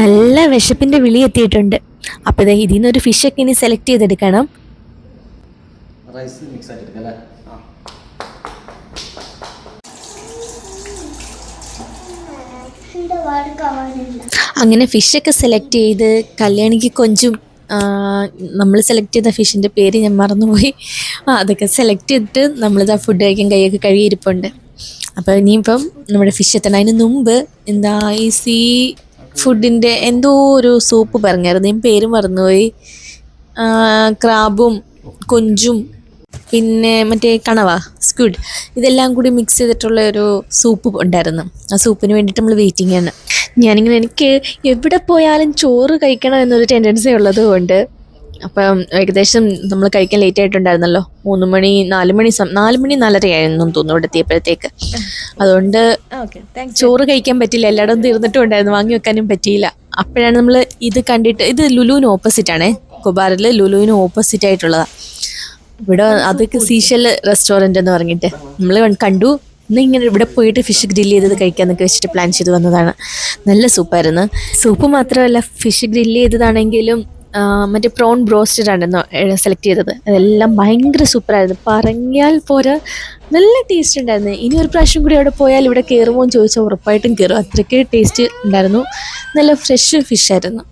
നല്ല വിശപ്പിന്റെ വിളി എത്തിയിട്ടുണ്ട്. അപ്പോൾ ഇതേ ഇതിൽ നിന്നൊരു ഫിഷൊക്കെ ഇനി സെലക്ട് ചെയ്തെടുക്കണം. റൈസ് മിക്സ് ആയിട്ട് എടുക്കാം അല്ലേ? ആ. അങ്ങനെ ഫിഷൊക്കെ സെലക്ട് ചെയ്ത് കല്യാണിക്ക് കൊഞ്ചും നമ്മൾ സെലക്ട് ചെയ്ത ഫിഷിന്റെ പേര് ഞാൻ മറന്നുപോയി. ആ അതൊക്കെ സെലക്ട് ചെയ്തിട്ട് നമ്മളിതാ ഫുഡ് കഴിക്കാൻ കൈയൊക്കെ കഴുകിയിരിപ്പുണ്ട്. അപ്പോൾ ഇനിയിപ്പം നമ്മുടെ ഫിഷ് എത്തണം അതിന് മുമ്പ് എന്താ ഈ സീ ഫുഡിന്റെ എന്തോ ഒരു സൂപ്പ് പറഞ്ഞായിരുന്നു. ഞാൻ പേര് മറന്നുപോയി. ക്രാബും കൊഞ്ചും പിന്നെ മറ്റേ കണവ സ്ക്വിഡ് ഇതെല്ലാം കൂടി മിക്സ് ചെയ്തിട്ടുള്ള ഒരു സൂപ്പ് ഉണ്ടായിരുന്നു. ആ സൂപ്പിന് വേണ്ടിയിട്ട് നമ്മൾ വെയിറ്റിംഗ് ആണ്. ഞാനിങ്ങനെ എനിക്ക് എവിടെ പോയാലും ചോറ് കഴിക്കണം എന്നൊരു ടെൻഡൻസി ഉള്ളത് കൊണ്ട് അപ്പം ഏകദേശം നമ്മൾ കഴിക്കാൻ ലേറ്റ് ആയിട്ടുണ്ടായിരുന്നല്ലോ. മൂന്ന് മണി നാല് മണി നാല് മണി നാലര ആയിരുന്നു തോന്നുന്നു ഇവിടെ എത്തിയപ്പോഴത്തേക്ക്. അതുകൊണ്ട് ചോറ് കഴിക്കാൻ പറ്റില്ല എല്ലായിടവും തീർന്നിട്ടും ഉണ്ടായിരുന്നു. വാങ്ങി വെക്കാനും പറ്റിയില്ല. അപ്പോഴാണ് നമ്മൾ ഇത് കണ്ടിട്ട് ഇത് ലുലുവിന് ഓപ്പോസിറ്റ് ആണേ. കുബാറിൽ ലുലുവിന് ഓപ്പോസിറ്റ് ആയിട്ടുള്ളതാണ് ഇവിടെ അതൊക്കെ സീഷൽ റെസ്റ്റോറന്റ് എന്ന് പറഞ്ഞിട്ട്. നമ്മൾ കണ്ടു. ഇന്ന് ഇങ്ങനെ ഇവിടെ പോയിട്ട് ഫിഷ് ഗ്രില്ല് ചെയ്തത് കഴിക്കാന്നൊക്കെ വെച്ചിട്ട് പ്ലാൻ ചെയ്ത് വന്നതാണ്. നല്ല സൂപ്പായിരുന്നു സൂപ്പ് മാത്രമല്ല ഫിഷ് ഗ്രില്ല് ചെയ്തതാണെങ്കിലും മറ്റേ പ്രോൺ ബ്രോസ്റ്റഡ് ആണെന്നോ സെലക്ട് ചെയ്തത്. അതെല്ലാം ഭയങ്കര സൂപ്പറായിരുന്നു പറഞ്ഞാൽ പോരാ നല്ല ടേസ്റ്റ് ഉണ്ടായിരുന്നു. ഇനി ഒരു പ്രാവശ്യം കൂടി അവിടെ പോയാൽ ഇവിടെ കയറുമോ എന്ന് ചോദിച്ചാൽ ഉറപ്പായിട്ടും കയറും അത്രയ്ക്ക് ടേസ്റ്റ് ഉണ്ടായിരുന്നു. നല്ല ഫ്രഷ് ഫിഷായിരുന്നു ആയിരുന്നു.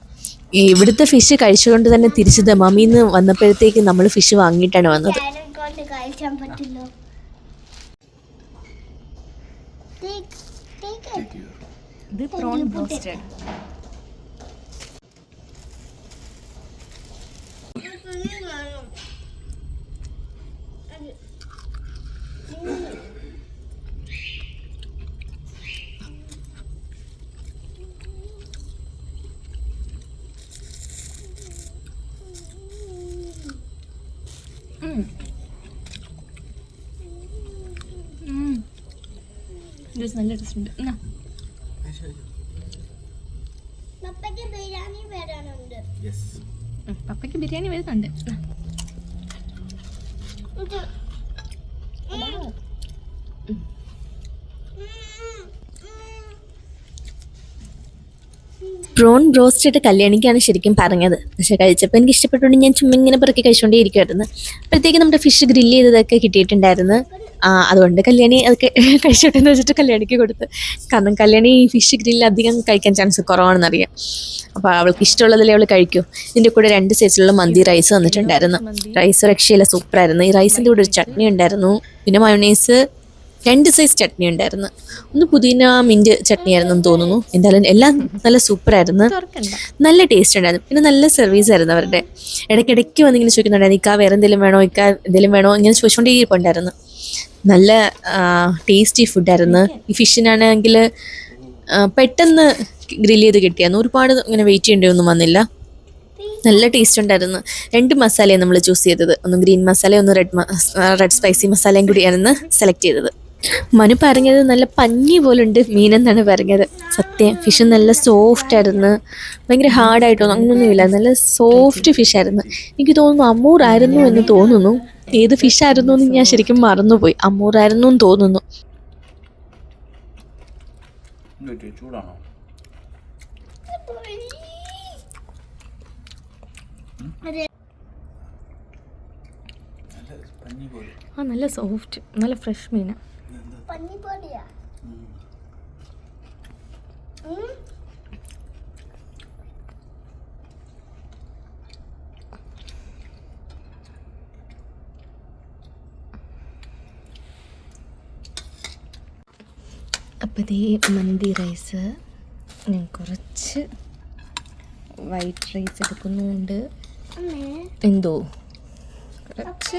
ഇവിടുത്തെ ഫിഷ് കഴിച്ചുകൊണ്ട് തന്നെ തിരിച്ച് നിന്ന് വന്നപ്പോഴത്തേക്ക് നമ്മൾ ഫിഷ് വാങ്ങിയിട്ടാണ് വന്നത്. ഇത് പ്രോൺ ബ്രോസ്റ്റഡ് നല്ല ടേസ്റ്റ് ഉണ്ട് എന്നാ പപ്പയ്ക്ക് ബിരിയാണി വരാനുണ്ട് യെസ് പപ്പയ്ക്ക് ബിരിയാണി വരുന്നുണ്ട്. പ്രോൺ ബ്രോസ്റ്റഡ് കല്യാണിക്കാണ് ശരിക്കും പറഞ്ഞത്. പക്ഷെ കഴിച്ചപ്പോൾ എനിക്ക് ഇഷ്ടപ്പെട്ടുകൊണ്ട് ഞാൻ ചുമ്മാ ഇങ്ങനെ പെറുക്കി കഴിച്ചുകൊണ്ടേ ഇരിക്കുമായിരുന്നു അപ്പോഴത്തേക്ക് നമ്മുടെ ഫിഷ് ഗ്രില്ല് ചെയ്തതൊക്കെ കിട്ടിയിട്ടുണ്ടായിരുന്നു. അതുകൊണ്ട് കല്യാണി അതൊക്കെ കഴിച്ചോട്ടെ എന്ന് വെച്ചിട്ട് കല്യാണിക്ക് കൊടുത്ത്. കാരണം കല്യാണി ഫിഷ് ഗ്രില്ലിൽ അധികം കഴിക്കാൻ ചാൻസ് കുറവാണെന്നറിയാം. അപ്പോൾ അവൾക്ക് ഇഷ്ടമുള്ളതിലേ അവൾ കഴിക്കൂ. ഇതിന്റെ കൂടെ രണ്ട് സൈസിലുള്ള മന്തി റൈസ് വന്നിട്ടുണ്ടായിരുന്നു റൈസ് രക്ഷയില്ല സൂപ്പറായിരുന്നു ഈ റൈസിന്റെ കൂടെ ഒരു ചട്നി ഉണ്ടായിരുന്നു. പിന്നെ മയോണൈസ് രണ്ട് സൈസ് ചട്നി ഉണ്ടായിരുന്നു. ഒന്ന് പുതിന മിന്റ് ചട്നി ആയിരുന്നു എന്ന് തോന്നുന്നു. എന്തായാലും എല്ലാം നല്ല സൂപ്പറായിരുന്നു നല്ല ടേസ്റ്റ് ഉണ്ടായിരുന്നു. പിന്നെ നല്ല സർവീസ് ആയിരുന്നു അവരുടെ. ഇടയ്ക്കിടയ്ക്ക് വന്നിങ്ങനെ ചോദിക്കുന്നുണ്ടായിരുന്നു ഇക്കാ വേറെ എന്തെങ്കിലും വേണോ? ഇക്കാ എന്തെങ്കിലും വേണോ? ഇങ്ങനെ ചോദിച്ചുകൊണ്ടേ ഇരിപ്പുണ്ടായിരുന്നു നല്ല ടേസ്റ്റി ഫുഡായിരുന്നു ഈ ഫിഷിനാണെങ്കിൽ പെട്ടെന്ന് ഗ്രില്ല് ചെയ്ത് കിട്ടിയായിരുന്നു ഒരുപാട് ഇങ്ങനെ വെയിറ്റ് ചെയ്യേണ്ടി ഒന്നും വന്നില്ല. നല്ല ടേസ്റ്റ് ഉണ്ടായിരുന്നു. രണ്ട് മസാലയാണ് നമ്മൾ ചൂസ് ചെയ്തത്. ഒന്ന് ഗ്രീൻ മസാല ഒന്ന് റെഡ് റെഡ് സ്പൈസി മസാലയും കൂടിയായിരുന്നു സെലക്ട് ചെയ്തത്. മനു പറഞ്ഞത് നല്ല പഞ്ഞി പോലുണ്ട് മീനെന്നാണ് പറഞ്ഞത്. സത്യം ഫിഷ് നല്ല സോഫ്റ്റ് ആയിരുന്നു. ഭയങ്കര ഹാർഡായിട്ടൊന്നും അങ്ങനൊന്നുമില്ല നല്ല സോഫ്റ്റ് ഫിഷ് ആയിരുന്നു. എനിക്ക് തോന്നുന്നു അമൂർ ആയിരുന്നു എന്ന് തോന്നുന്നു. ഏത് ഫിഷ് ആയിരുന്നു എന്ന് ഞാൻ ശരിക്കും മറന്നുപോയി. അമൂർ ആയിരുന്നു എന്ന് തോന്നുന്നു. ചൂടാണോ? ആ നല്ല സോഫ്റ്റ് നല്ല ഫ്രഷ് മീനാണ് പന്നിപ്പൊടിയാ. അപ്പോൾ ഇതേ മന്തി റൈസ് ഞാൻ കുറച്ച് വൈറ്റ് റൈസ് എടുക്കുന്നുണ്ട്. എന്തോ? കുറച്ച്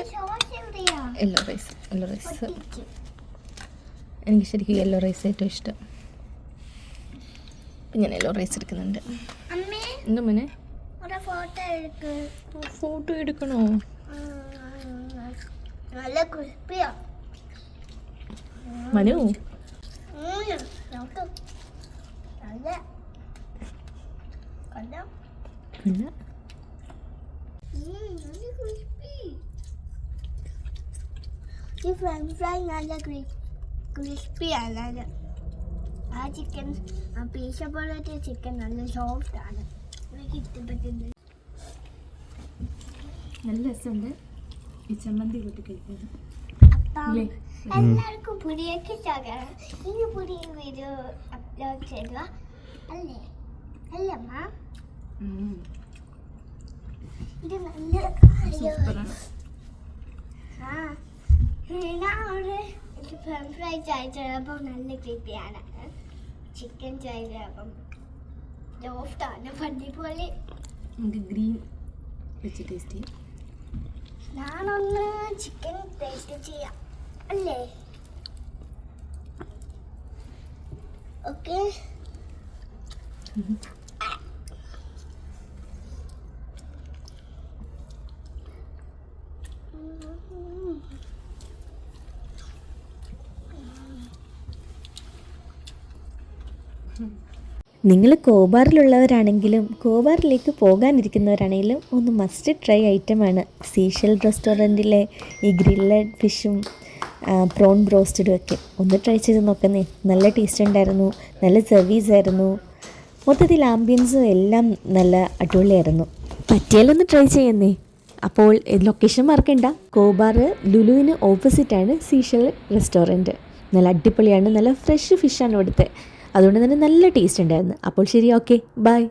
യെല്ലോ റൈസ് യെല്ലോ റൈസ്. എനിക്ക് ശരിക്കും യെല്ലോ റൈസ് ഏറ്റവും ഇഷ്ടം. അപ്പം ഞാൻ യെല്ലോ റൈസ് എടുക്കുന്നുണ്ട്. എന്തോ മോനെ? ഫോട്ടോ എടുക്ക്. ഫോട്ടോ എടുക്കണോ? മനു? ഫ്രൈ നല്ല? പിന്നെ ഈ ഫ്രൈ നല്ല ക്രിസ്പിയാണ് ആ ചിക്കൻ ആ പീശ പോലത്തെ ചിക്കൻ നല്ല സോഫ്റ്റ് ആണ്. എനിക്ക് ഇഷ്ടപ്പെട്ടിട്ടുണ്ട് നല്ല രസമുണ്ട്. ഈ ചമ്മന്തി കൂട്ടി കഴിക്കുന്നത് അപ്പം? എല്ലാവർക്കും പുതിയൊക്കെ ചകരം ഇനി പുതിയ വീഡിയോ അപ്ലോഡ് ചെയ്യുക അല്ലേ? അല്ലമ്മ ഇത് നല്ല കാര്യമാണ്. ആ ഞാൻ ഒരു ഫ്രൈ ചായ അയച്ചപ്പോൾ നല്ല ക്രിപ്പിയാണ് ചിക്കൻ ചെയ്തപ്പം സോഫ്റ്റാണ് പണ്ടി പോലെ. നമുക്ക് ഗ്രീൻ വെച്ച് ടേസ്റ്റ് ചെയ്യാം. ഞാനൊന്ന് ചിക്കൻ ടേസ്റ്റ് ചെയ്യാം. അല്ലേ? ഓക്കെ നിങ്ങൾ കോബാറിലുള്ളവരാണെങ്കിലും കോബാറിലേക്ക് പോകാനിരിക്കുന്നവരാണെങ്കിലും ഒന്ന് മസ്റ്റ് ട്രൈ ഐറ്റമാണ് സീഷൽ റെസ്റ്റോറന്റിലെ ഈ ഗ്രില്ലഡ് ഫിഷും പ്രോൺ ബ്രോസ്റ്റഡും ഒക്കെ. ഒന്ന് ട്രൈ ചെയ്ത് നോക്കുന്നേ. നല്ല ടേസ്റ്റ് ഉണ്ടായിരുന്നു. നല്ല സർവീസ് ആയിരുന്നു. മൊത്തത്തിൽ ആംബിയൻസും എല്ലാം നല്ല അടിപൊളിയായിരുന്നു. പറ്റിയാലൊന്ന് ട്രൈ ചെയ്യുന്നേ. അപ്പോൾ ലൊക്കേഷൻ മറക്കണ്ട കോബാർ ലുലുവിന് ഓപ്പോസിറ്റാണ് സീഷൽ റെസ്റ്റോറന്റ് നല്ല അടിപൊളിയാണ്. നല്ല ഫ്രഷ് ഫിഷാണ് ഇവിടുത്തെ അതുകൊണ്ട് തന്നെ നല്ല ടേസ്റ്റ് ഉണ്ടായിരുന്നു. അപ്പോൾ ശരി ഓക്കെ ബൈ